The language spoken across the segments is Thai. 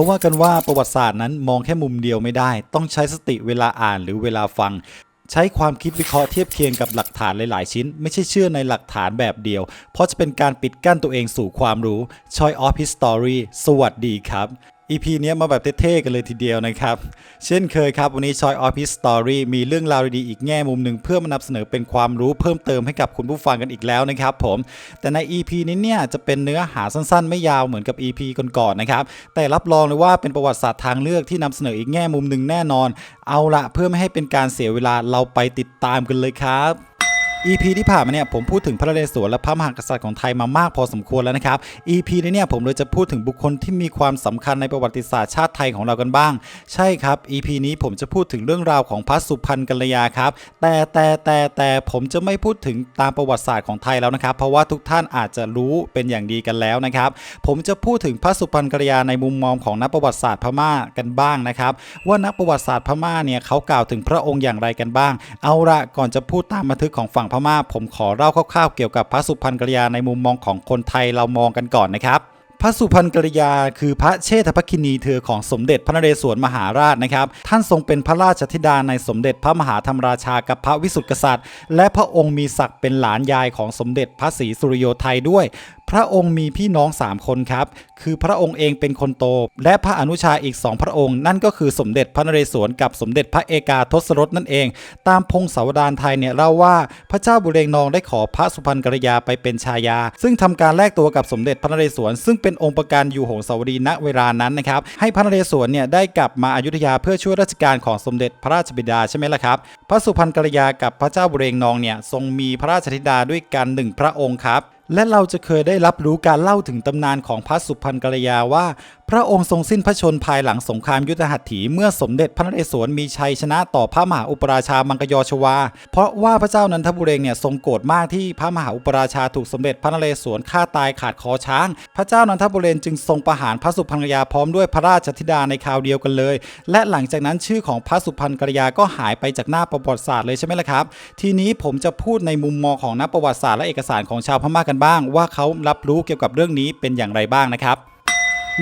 เขาว่ากันว่าประวัติศาสตร์นั้นมองแค่มุมเดียวไม่ได้ ต้องใช้สติเวลาอ่านหรือเวลาฟัง ใช้ความคิดวิเคราะห์เทียบเคียงกับหลักฐานหลาย ๆ ชิ้น ไม่ใช่เชื่อในหลักฐานแบบเดียว เพราะจะเป็นการปิดกั้นตัวเองสู่ความรู้ Choice of History สวัสดีครับ EP เนี้ยมาแบบเท่ๆกันเลยทีเดียวนะครับ เช่นเคยครับ วันนี้ Choice of History มีเรื่องราวดีๆอีกแง่มุมหนึ่งเพื่อมานำเสนอเป็นความรู้เพิ่มเติมให้กับคุณผู้ฟังกันอีกแล้วนะครับผม แต่ใน EP นี้เนี่ยจะเป็นเนื้อหาสั้นๆ ไม่ยาวเหมือนกับ EP ก่อนๆนะครับ แต่รับรองเลยว่าเป็นประวัติศาสตร์ทางเลือกที่นำเสนออีกแง่มุมหนึ่งแน่นอน เอาละเพื่อไม่ให้เป็นการเสียเวลาเราไปติดตามกันเลยครับ EP ที่ผ่านมาเนี่ยผมพูดถึงพระนเรศวรและพระมหากษัตริย์ของไทยมามากพอสมควรแล้วนะครับ EP นี้เนี่ยผมเลยจะพูดถึงบุคคลที่มีความสำคัญในประวัติศาสตร์ชาติไทยของเรากันบ้าง ใช่ครับ EP นี้ผมจะพูดถึงเรื่องราวของพระสุพรรณกัลยาครับ แต่แต่แต่แต่ผมจะไม่พูดถึงตามประวัติศาสตร์ของไทยแล้วนะครับ เพราะว่าทุกท่านอาจจะรู้เป็นอย่างดีกันแล้วนะครับ ผมจะพูดถึงพระสุพรรณกัลยาในมุมมองของนักประวัติศาสตร์พม่ากันบ้างนะครับว่านักประวัติศาสตร์พม่าเนี่ยเขากล่าวถึงพระองค์อย่างไรกันบ้าง เอาละก่อนจะพูดตามบันทึกของฝั่งพม่าผมขอเล่าคร่าวๆเกี่ยวกับพระสุพรรณกัลยาในมุมมองของคนไทยเรามองกันก่อนนะครับ พระสุพรรณกัลยา คือพระเชษฐภคินีเธอของสมเด็จพระนเรศวรมหาราชนะครับ ท่านทรงเป็นพระราชธิดาในสมเด็จพระมหาธรรมราชากับพระวิสุทธิกษัตริย์ และพระองค์มีศักดิ์เป็นหลานยายของสมเด็จพระศรีสุริโยไทยด้วย พระองค์มีพี่น้อง3คนครับ คือพระองค์เองเป็นคนโต และพระอนุชาอีก2พระองค์ นั่นก็คือสมเด็จพระนเรศวรกับสมเด็จพระเอกาทศรสนั่นเอง ตามพงศาวดารไทยเนี่ยเล่าว่าพระเจ้าบุเรงนองได้ขอพระสุพรรณกัลยาไปเป็นชายา ซึ่งทำการแลกตัวกับสมเด็จพระนเรศวร ซึ่งเป็นองค์ประการอยู่หงสาวดีณเวลานั้นนะครับให้พระนเรศวรเนี่ยได้กลับมาอายุทยาเพื่อช่วยราชการของสมเด็จพระราชบิดาใช่ไหมล่ะครับ พระสุพรรณกัลยากับพระเจ้าบุเรงนองเนี่ยทรงมีพระราชธิดาด้วยกันหนึ่งพระองค์ครับ และเราจะเคยได้รับรู้การเล่าถึงตำนานของพระสุพรรณกัลยาว่า พระองค์ทรงสิ้นพระชนภายหลังสงครามยุทธหัตถีเมื่อสมเด็จพระนเรศวรมีชัยชนะต่อพระมหาอุปราชามังกรชวา เพราะว่าพระเจ้านันทบุเรงเนี่ยทรงโกรธมากที่พระมหาอุปราชาถูกสมเด็จพระนเรศวรฆ่าตายขาดคอช้าง พระเจ้านันทบุเรงจึงทรงประหารพระสุพรรณกยาพร้อมด้วยพระราชธิดาในคราวเดียวกันเลย และหลังจากนั้นชื่อของพระสุพรรณกยาก็หายไปจากหน้าประวัติศาสตร์เลยใช่ไหมล่ะครับ ทีนี้ผมจะพูดในมุมมองของนักประวัติศาสตร์และเอกสารของชาวพม่ากันบ้าง ว่าเขารับรู้เกี่ยวกับเรื่องนี้เป็นอย่างไรบ้างนะครับ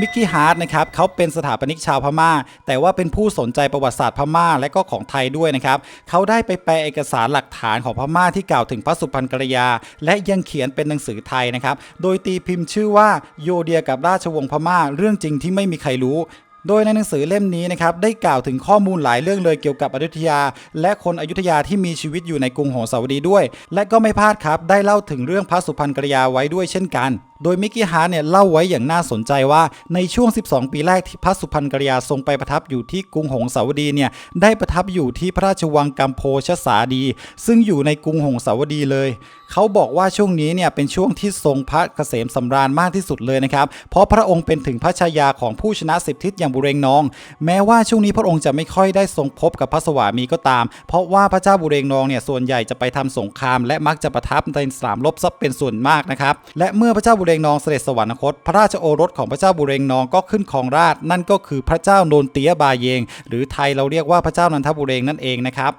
มิกกี้ฮาร์ดนะครับเขาเป็นสถาปนิกชาวพม่า แต่ว่าเป็นผู้สนใจประวัติศาสตร์พม่าและก็ของไทยด้วยนะครับเขาได้ไปแปลเอกสารหลักฐานของพม่าที่กล่าวถึงพระสุพรรณกัลยา และยังเขียนเป็นหนังสือไทยนะครับโดยตีพิมพ์ชื่อว่าโยเดียกับราชวงศ์พม่า เรื่องจริงที่ไม่มีใครรู้โดยในหนังสือเล่มนี้นะครับได้กล่าวถึงข้อมูลหลายเรื่องเลยเกี่ยวกับอยุธยา และคนอยุธยาที่มีชีวิตอยู่ในกรุงหงสาวดีด้วย และก็ไม่พลาดครับ ได้เล่าถึงเรื่องพระสุพรรณกัลยาไว้ด้วยเช่นกัน โดยมิกกี้ฮาร์เนี่ยเล่าไว้อย่างน่าสนใจว่าในช่วง 12 ปีแรกที่พระสุพรรณกัลยาทรงไปประทับอยู่ที่กรุงหงสาวดีเนี่ยได้ประทับอยู่ที่พระราชวังกัมโพชสาดี ซึ่งอยู่ในกรุงหงสาวดีเลย เขาบอกว่าช่วงนี้เนี่ยเป็นช่วงที่ทรงพระเกษมสำราญมากที่สุดเลยนะครับ เพราะพระองค์เป็นถึงพระชายาของผู้ชนะสิบทิศอย่างบุเรงนอง แม้ว่าช่วงนี้พระองค์จะไม่ค่อยได้ทรงพบกับพระสวามีก็ตาม เพราะว่าพระเจ้าบุเรงนองเนี่ยส่วนใหญ่จะไปทำสงคราม และมักจะประทับในสามรบซับเป็นส่วนมากนะครับและเมื่อพระเจ้าบุเรงนองเสด็จสวรรคต พระราชโอรสของพระเจ้าบุเรงนองก็ขึ้นครองราชนั่นก็คือพระเจ้าโนนเตียบาเยง หรือไทยเราเรียกว่าพระเจ้านันทบุเรงนั่นเองนะครับ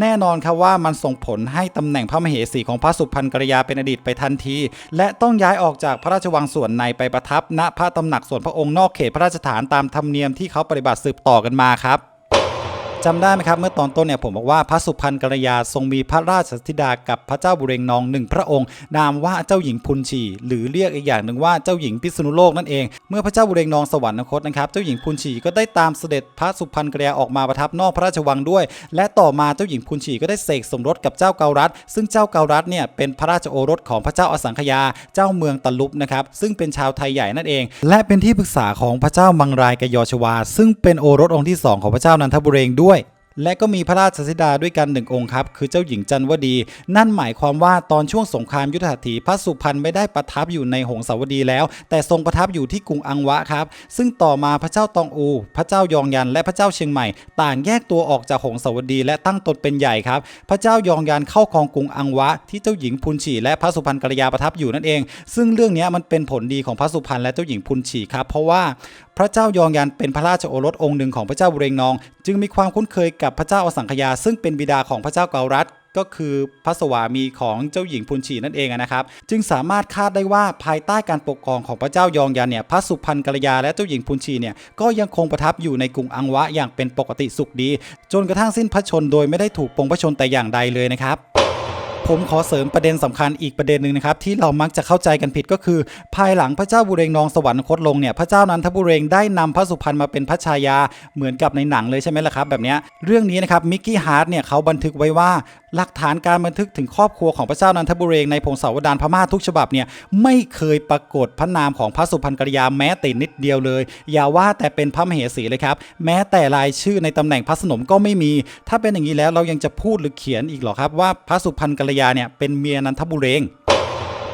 แน่นอนครับว่ามันส่งผลให้ตำแหน่งพระมเหสีของพระสุพรรณกัลยาเป็นอดีตไปทันที และต้องย้ายออกจากพระราชวังส่วนในไปประทับณพระตำหนักส่วนพระองค์นอกเขตพระราชฐานตามธรรมเนียมที่เขาปฏิบัติสืบต่อกันมาครับ จำได้ไหมครับ เมื่อตอนต้นเนี่ยผมบอกว่าพระสุพรรณกัลยาทรงมีพระราชธิดากับพระเจ้าบุเรงนองหนึ่งพระองค์ นามว่าเจ้าหญิงพุนชี หรือเรียกอีกอย่างหนึ่งว่าเจ้าหญิงพิษณุโลกนั่นเอง เมื่อพระเจ้าบุเรงนองสวรรคตนะครับเจ้าหญิงพุนชีก็ได้ตามเสด็จพระสุพรรณกัลยาออกมาประทับนอกพระราชวังด้วย และต่อมาเจ้าหญิงพุนชีก็ได้เสกสมรสกับเจ้าเการัตซึ่งเจ้าเการัตเนี่ยเป็นพระราชโอรสของพระเจ้าอสังขยาเจ้าเมืองตะลุปนะครับซึ่งเป็นชาวไทยใหญ่นั่นเอง และเป็นที่ปรึกษาของพระเจ้ามังรายกยอชวา ซึ่งเป็นโอรสองค์ที่สองของพระเจ้านันทบุเรงด้วย และก็มีพระราชธิดาด้วยกันหนึ่งองค์ครับ คือเจ้าหญิงจันวดี นั่นหมายความว่าตอนช่วงสงครามยุทธหัตถีพระสุพรรณไม่ได้ประทับอยู่ในหงสาวดีแล้ว แต่ทรงประทับอยู่ที่กรุงอังวะครับ ซึ่งต่อมาพระเจ้าตองอู พระเจ้ายองยันและพระเจ้าเชียงใหม่ ต่างแยกตัวออกจากหงสาวดี และตั้งตนเป็นใหญ่ครับ พระเจ้ายองยันเข้าครองกรุงอังวะ ที่เจ้าหญิงพุนฉีและพระสุพรรณกัลยาประทับอยู่นั่นเอง ซึ่งเรื่องนี้มันเป็นผลดีของพระสุพรรณและเจ้าหญิงพุนฉีครับ เพราะว่าพระเจ้ายองยันเป็นพระราชโอรสองค์หนึ่งของพระเจ้าบุเรงนอง จึงมีความคุ้นเคยกับพระเจ้าอสังขยา ซึ่งเป็นบิดาของพระเจ้าเการัตก็คือพระสวามีของเจ้าหญิงพุนชีนั่นเองนะครับ จึงสามารถคาดได้ว่าภายใต้การปกครองของพระเจ้ายองยันเนี่ยพระสุพรรณกัลยาและเจ้าหญิงพุนชีเนี่ยก็ยังคงประทับอยู่ในกรุงอังวะอย่างเป็นปกติสุขดี จนกระทั่งสิ้นพระชนโดยไม่ได้ถูกปรงพระชนแต่อย่างใดเลยนะครับ ผมขอเสริมประเด็นสำคัญอีกประเด็นหนึ่งนะครับที่เรามักจะเข้าใจกันผิดก็คือ ภายหลังพระเจ้าบุเรงนองสวรรคตลงเนี่ยพระเจ้านันทบุเรงได้นำพระสุพรรณมาเป็นพระชายาเหมือนกับในหนังเลยใช่ไหมล่ะครับแบบนี้เรื่องนี้นะครับมิกกี้ฮาร์ดเนี่ยเขาบันทึกไว้ว่า หลักฐานการบันทึกถึงครอบครัวของพระเจ้านันทบุเรงในพงศาวดารพม่าทุกฉบับเนี่ยไม่เคยปรากฏพระนามของพระสุพรรณกัลยาแม้แต่นิดเดียวเลย อย่าว่าแต่เป็นพระมเหสีเลยครับ แม้แต่รายชื่อในตำแหน่งพระสนมก็ไม่มี ถ้าเป็นอย่างนี้แล้วเรายังจะพูดหรือเขียนอีกหรอครับว่าพระสุพรรณกัลยาเนี่ยเป็นเมียนันทบุเรง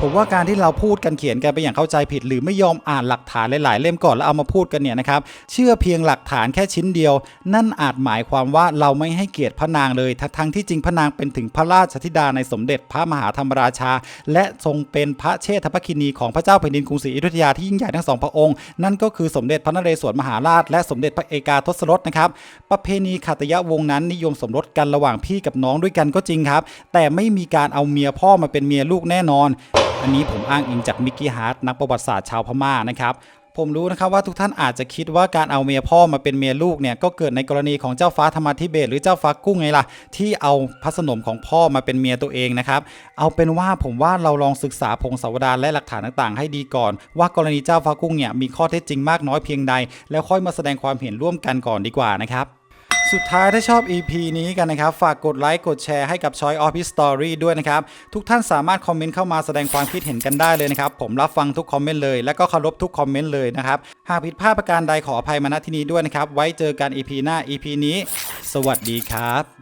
ผมว่าการที่เราพูดกันเขียนกันไปอย่างเข้าใจผิด หรือไม่ยอมอ่านหลักฐานหลาย ๆ เล่มก่อนแล้วเอามาพูดกันเนี่ยนะครับเชื่อเพียงหลักฐานแค่ชิ้นเดียว นั่นอาจหมายความว่าเราไม่ให้เกียรติพระนางเลย ทั้งที่จริงพระนางเป็นถึงพระราชธิดาในสมเด็จพระมหาธรรมราชา และทรงเป็นพระเชษฐพคินีของพระเจ้าแผ่นดินกรุงศรีอยุธยาที่ยิ่งใหญ่ทั้งสองพระองค์ นั่นก็คือสมเด็จพระนเรศวรมหาราช และสมเด็จพระเอกาทศรสนะครับประเพณีขัตยวงนั้นนิยมสมรสกันระหว่างพี่กับน้องด้วยกันก็จริงครับ แต่ไม่มีการเอาเมียพ่อมาเป็นเมียลูกแน่นอน อันนี้ผมอ้างอิงจากมิกกี้ฮาร์ดนักประวัติศาสตร์ชาวพม่านะครับผมรู้นะครับว่าทุกท่านอาจจะคิดว่าการเอาเมียพ่อมาเป็นเมียลูกเนี่ยก็เกิดในกรณีของเจ้าฟ้าธรรมธิเบศหรือเจ้าฟ้ากุ้งไงล่ะ ที่เอาพระสนมของพ่อมาเป็นเมียตัวเองนะครับเอาเป็นว่าผมว่าเราลองศึกษาพงศาวดารและหลักฐานต่างๆ ให้ดีก่อน ว่ากรณีเจ้าฟ้ากุ้งเนี่ยมีข้อเท็จจริงมากน้อยเพียงใด แล้วค่อยมาแสดงความเห็นร่วมกันก่อนดีกว่านะครับ สุดท้ายถ้าชอบ EP นี้กันนะครับ ฝากกดไลค์กดแชร์ให้กับ Choice of History ด้วยนะครับ ทุกท่านสามารถคอมเมนต์เข้ามาแสดงความคิดเห็นกันได้เลยนะครับ ผมรับฟังทุกคอมเมนต์เลย และก็เคารพทุกคอมเมนต์เลยนะครับ หากผิดพลาดประการใดขออภัยมาณที่นี้ด้วยนะครับ ไว้เจอกัน EP หน้า EP นี้ สวัสดีครับ